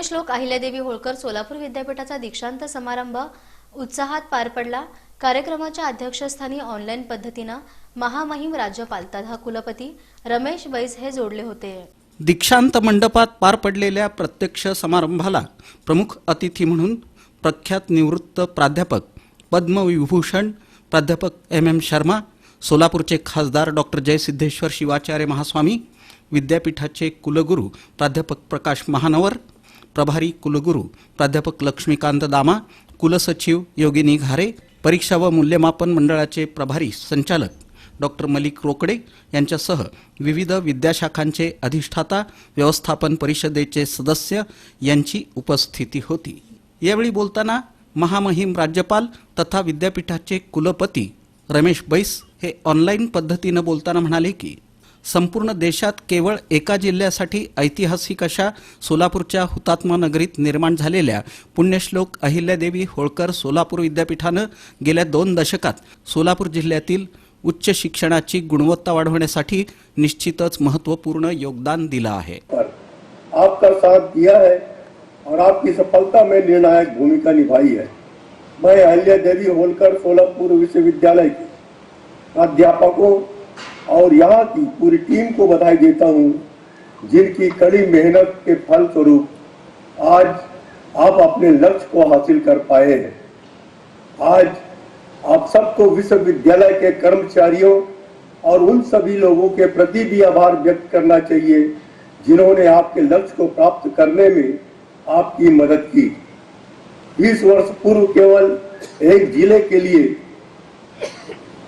पुण्यश्लोक अहिल्यादेवी होळकर सोलापूर विद्यापीठाचा दीक्षांत समारंभ उत्साहात पार पडला. कार्यक्रमाच्या अध्यक्षस्थानी ऑनलाईन पद्धतीनं महामहिम राज्यपाल तथा कुलपती रमेश बैस हे जोडले होते. दीक्षांत मंडपात पार पडलेल्या प्रत्यक्ष समारंभाला प्रमुख अतिथी म्हणून प्रख्यात निवृत्त प्राध्यापक पद्मविभूषण प्राध्यापक एम एम शर्मा सोलापूरचे खासदार डॉक्टर जयसिद्धेश्वर शिवाचार्य महास्वामी विद्यापीठाचे कुलगुरू प्राध्यापक प्रकाश महानवर प्रभारी कुलगुरू प्राध्यापक लक्ष्मीकांत दामा कुलसचिव योगिनी घारे परीक्षा व मूल्यमापन मंडळाचे प्रभारी संचालक डॉक्टर मलिक रोकडे यांच्यासह विविध विद्याशाखांचे अधिष्ठाता व्यवस्थापन परिषदेचे सदस्य यांची उपस्थिती होती. यावेळी बोलताना महामहिम राज्यपाल तथा विद्यापीठाचे कुलपती रमेश बैस हे ऑनलाईन पद्धतीनं बोलताना म्हणाले की संपूर्ण देशात केवळ एका जिल्ह्यासाठी ऐतिहासिक अशा सोलापूरच्या हुतात्मा नगरीत निर्माण झालेल्या पुण्यश्लोक अहिल्यादेवी होळकर सोलापूर विद्यापीठानं गेल्या दोन दशकात सोलापूर जिल्ह्यातील उच्च शिक्षणाची गुणवत्ता वाढवण्यासाठी निश्चितच महत्त्वपूर्ण योगदान दिलं आहे. आपका साथ दिया है और आपकी सफलता में निर्णायक भूमिका निभाई है। मैं अहिल्या देवी होलकर सोलापुर विश्वविद्यालय के अध्यापकों और यहाँ की पूरी टीम को बधाई देता हूँ, जिनकी कड़ी मेहनत के फल स्वरूप आज आप अपने लक्ष्य को हासिल कर पाए हैं। आज आप सबको विश्वविद्यालय के कर्मचारियों और उन सभी लोगों के प्रति भी आभार व्यक्त करना चाहिए, जिन्होंने आपके लक्ष्य को प्राप्त करने में आपकी मदद की। बीस वर्ष पूर्व केवल एक ज़िले के लिए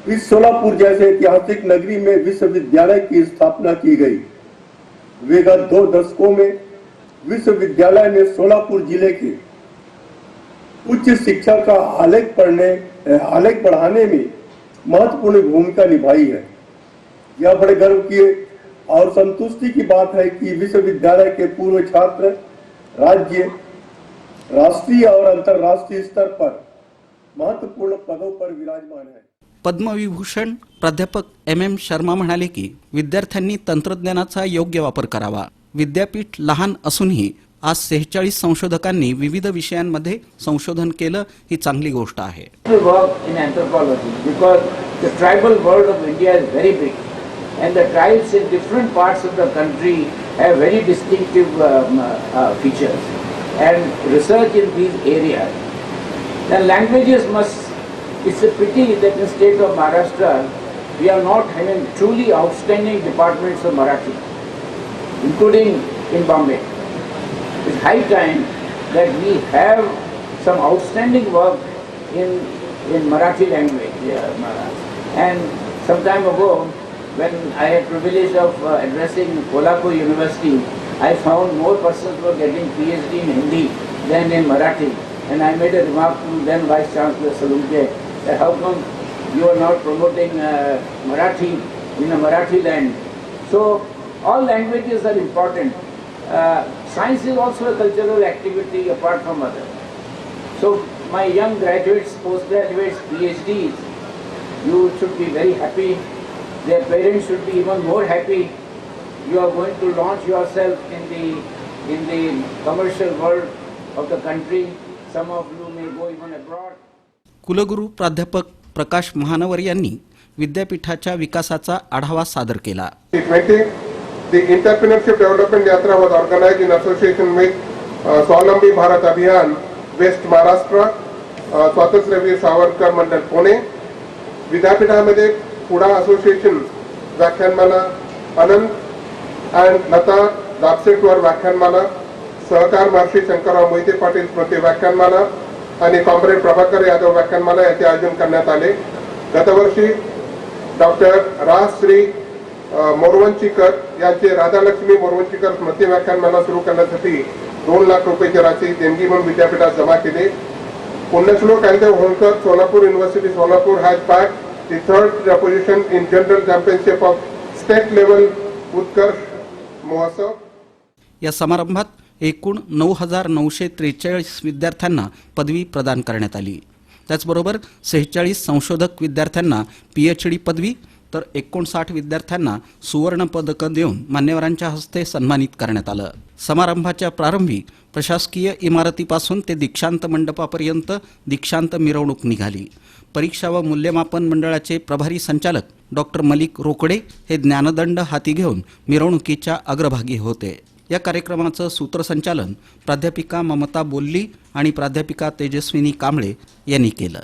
इस सोलापुर जैसे ऐतिहासिक नगरी में विश्वविद्यालय की स्थापना की गई। विगत दो दशकों में विश्वविद्यालय ने सोलापुर ज़िले के उच्च शिक्षा का आलेख पढ़ने आलेख बढ़ाने में महत्वपूर्ण भूमिका निभाई है। यह बड़े गर्व की और संतुष्टि की बात है कि विश्वविद्यालय के पूर्व छात्र राज्य, राष्ट्रीय और अंतर्राष्ट्रीय स्तर पर महत्वपूर्ण पदों पर विराजमान है। पद्मविभूषण प्राध्यापक एम एम शर्मा म्हणाले की विद्यार्थ्यांनी तंत्रज्ञानाचा योग्य वापर करावा विद्यापीठ लहान असूनही आज सेहेचाळीस संशोधकांनी विविध विषयांमध्ये संशोधन केलं ही चांगली गोष्ट आहे and the tribes in different parts of the country have very distinctive um, uh, features and research in these areas. The languages must, it's a pity that in state of Maharashtra we are not having truly outstanding departments of Marathi, including in Bombay. It's high time that we have some outstanding work in, in Marathi language. Yeah, and some time ago, when I had privilege of uh, addressing Kolhapur University, I found more persons were getting PhD in Hindi than in Marathi. And I made a remark to then Vice Chancellor Salunke how come you are not promoting uh, Marathi in a Marathi land. So all languages are important. Uh, science is also a cultural activity apart from other. So my young graduates, postgraduates, PhDs, you should be very happy. Their parents should be even more happy. You are going to launch yourself in the in the commercial world of the country. Some of you may go even abroad. कुलगुरू प्राध्यापक प्रकाश महानवर यांनी विद्यापीठाच्या विकासाचा आढावा सादर केला. T20, the Entrepreneurship Development Yatra was organized in association with uh, Swalambi Bharat Abhiyan, West Maharashtra, uh, स्वातंत्र्यवीर सावरकर मंडळ पुणे विद्यापीठामध्ये पुढा असोसिएशन व्याख्यानमाला अनंत अँड लता दापसेटवर व्याख्यानमाला सहकार महर्षी शंकरराव मोहिते पाटील स्मृती व्याख्यानमाला आणि कॉम्रेड प्रभाकर यादव व्याख्यानमाला याचे आयोजन करण्यात आले. गतवर्षी डॉक्टर राजश्री श्री मोरवंचीकर यांचे राधालक्ष्मी मोरवंचीकर स्मृती व्याख्यानमाला सुरू करण्यासाठी दोन लाख रुपयाची राशी देणगी म्हणून विद्यापीठात जमा केली. Punyashlok and Holkar Solapur university Solapur has pack the third position in general championship of state level Utkarsh Mahotsav या समारंभात एकूण नऊ हजार नऊशे त्रेचाळीस विद्यार्थ्यांना पदवी प्रदान करण्यात आली. त्याचबरोबर सेहेचाळीस संशोधक विद्यार्थ्यांना पी एच डी पदवी तर एकोणसाठ विद्यार्थ्यांना सुवर्णपदकं देऊन मान्यवरांच्या हस्ते सन्मानित करण्यात आलं. समारंभाच्या प्रारंभी प्रशासकीय इमारतीपासून ते दीक्षांत मंडपापर्यंत दीक्षांत मिरवणूक निघाली. परीक्षा व मूल्यमापन मंडळाचे प्रभारी संचालक डॉक्टर मलिक रोकडे हे ज्ञानदंड हाती घेऊन मिरवणुकीच्या अग्रभागी होते. या कार्यक्रमाचं सूत्रसंचालन प्राध्यापिका ममता बोल्ली आणि प्राध्यापिका तेजस्विनी कांबळे यांनी केलं.